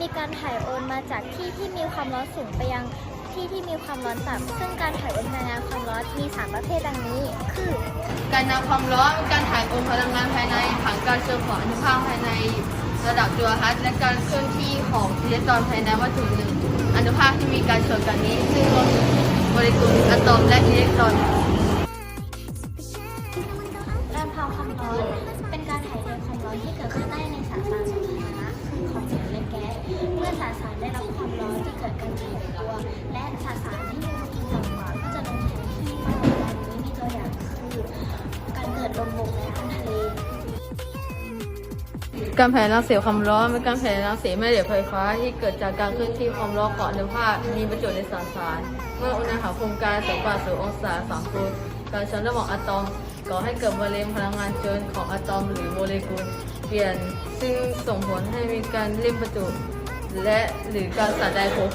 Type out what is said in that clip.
มีการถ่ายโอนมาจากที่ที่มีความร้อนสูงไปยังที่ที่มีความร้อนต่ำซึ่งการถ่ายโอนพลังงานความร้อนมีสามประเภทดังนี้ คือ การนำความร้อนการถ่ายโอนพลังงานภายในผังการเชื่อมของอนุภาคภายในระดับจัวฮัตและการเคลื่อนที่ของอิเล็กตรอนภายในวัตถุหนึ่งอนุภาคที่มีการชนกันนี้ซึ่งรวมถึงโมเลกุลอะตอมและอิเล็กตรอนการเผาความร้อน สสารที่มีอุณหภูมิต่ำกว่าก็จะลงแทนที่ปัจจุบันนี้มีตัวอย่างคือการเกิดลมบกและน้ำทะเลการแผ่รังสีความร้อนเป็นการแผ่รังสีแม่เหล็กไฟฟ้าที่เกิดจากการเคลื่อนที่ความร้อนของอนุภาคมีประจุในสสาร เมื่ออุณหภูมิการสูงกว่า0องศาสามคูณการชนระหว่างอะตอมก่อให้เกิดบริเวณพลังงานเกินของอะตอมหรือโมเลกุลเปลี่ยน ซึ่งส่งผลให้มีการเล่นประจุ และหรือการสลายภพ